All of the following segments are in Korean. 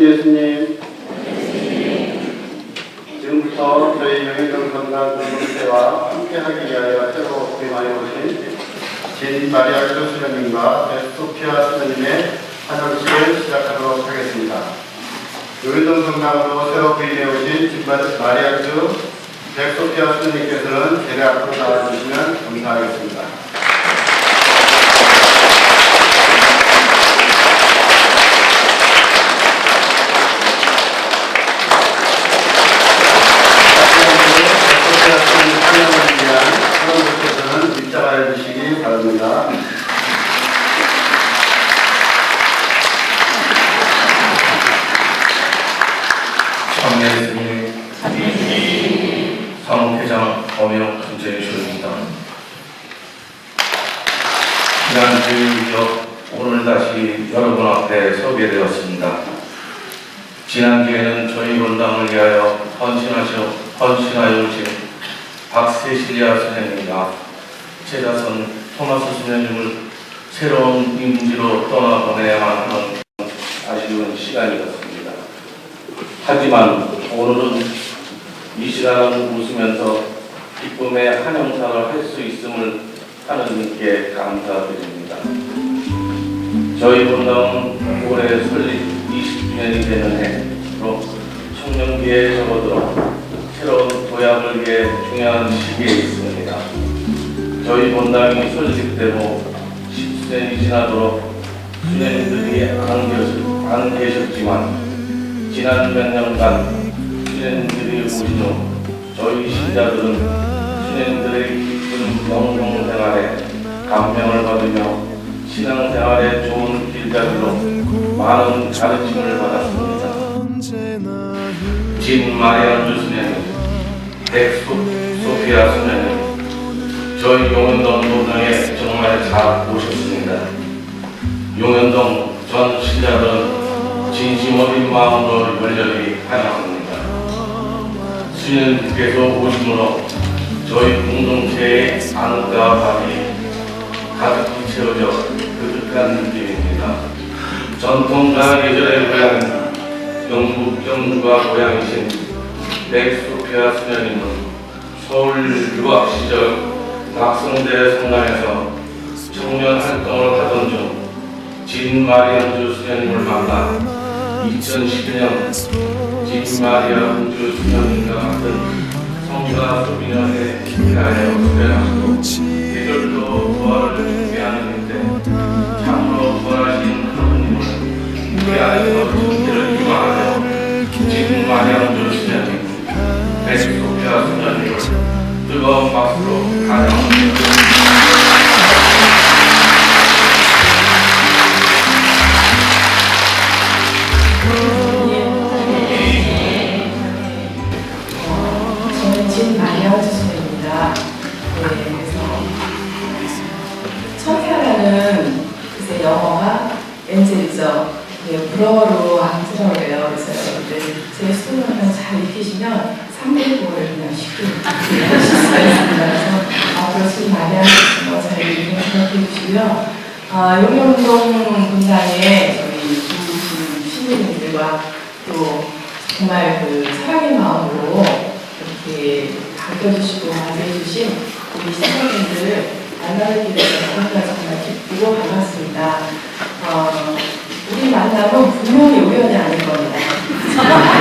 예수님. 지금부터 저희 영예정 건강 공동체와 함께하기 위하여 새로 부임하여 오신 진 마리아 교수님과 소피아 수녀님의 환영식을 시작하도록 하겠습니다. 요일동 성당으로 새로 부임해 오신 진 마리아 교 백소피아 수녀님께서는 제대 앞으로 나와주시면 감사하겠습니다. 여러분께서는 입장하여 주시기 바랍니다. 청례스님 성회장 엄영 김재주입니다. 지난주 이어 오늘 다시 여러분 앞에 서게 되었습니다. 지난주에는 저희 본당을 위하여 헌신하셔 헌신하여 오신 박세실리아 선생님과 제자선 토마스 선생님을 새로운 임지로 떠나보내야만 하는 아쉬운 시간이었습니다. 하지만 오늘은 이 시간을 웃으면서 기쁨의 한 형상을 할 수 있음을 하느님께 감사드립니다. 저희 본당은 올해 설립 20주년이 되는 해로 청년기에 접어들어 새로운 도약을 위해 중요한 시기에 있습니다. 저희 본당이 설립되고 10년이 지나도록 수녀님들이 안, 계셨, 안 계셨 지만 지난 몇 년간 수녀님들이 오신 후 저희 신자들은 수녀님들의 영성 생활에 감명을 받으며 신앙생활에 좋은 길잡이로 많은 가르침을 받았습니다. 진 마리안 주 수녀님, 백소 소피아 수녀님, 저희 용현동 노동에 정말 잘 오셨습니다. 용현동 전 신자들은 진심 어린 마음으로 열렬히 환영합니다. 수녀님께서 오심으로 저희 공동체의 안과 밥이 가득히 채워져 그득한 느낌입니다. 전통가 예절의 고향 영국 영주가 고향이신 백소피아 수녀님은 서울 유학 시절 낙성대 성당에서 청년 활동을 하던 중 진마리안주 수녀님을 만나 2012년 진마리안주 수녀님과 같은 성가 소비년에 대하여 수련하시고 계절도 부활을 준비하는데 참으로 부활하신 하느님을 우리 안에서 기망하며 진마리안주 수녀님 베스토피아 수녀님을 뜨거운 박수로 환영 엔젤이죠. 네, 불어로 안쓰러워요. 그래서 여러분들 제 수능을 잘 익히시면 300번을 그냥 쉽게 이해하실 수가 있습니다. 그래서 앞으로 진 마리아 주수로 잘 이해해 주시고요. 아, 용영동 분당에 저희 두 시민들과 또 정말 그 사랑의 마음으로 이렇게 반겨주시고 맞이해주신 우리 시청자분들을 만나뵙게 돼서 정말 기쁘고 반갑습니다. 만남은 분명히 우연이 아닐 겁니다.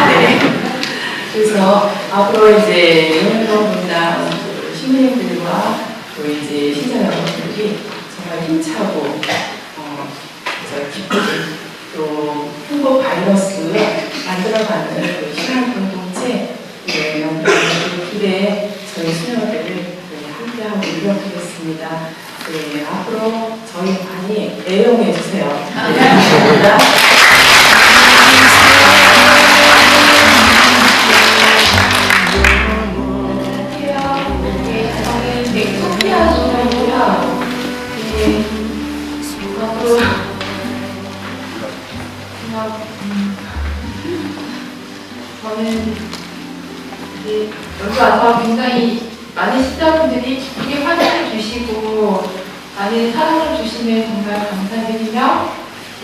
네. 그래서 앞으로 이제 그 시민들과 또 이제 신자 여러분들이 정말 힘차고 어, 기쁘게 또 한국 바이러스 만들어가는 그 신앙 공동체 네, 영광의 길에 저희 수녀들을 네, 함께하고 노력하겠습니다. 네, 앞으로 저희 많이 애용해 주세요. 네, 감사합니다. 저는 여기 와서 굉장히 많은 시청자분들이 기쁘게 환영해 주시고 많은 사랑을 주시면 정말 감사드리며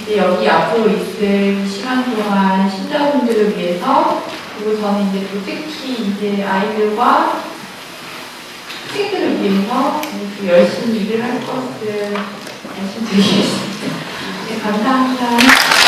이제 여기 앞으로 있을 시간 동안 신자분들을 위해서 그리고 저는 이제 또 특히 이제 아이들과 학생들을 위해서 또 열심히 일을 할 것을 말씀드리겠습니다. 네, 감사합니다.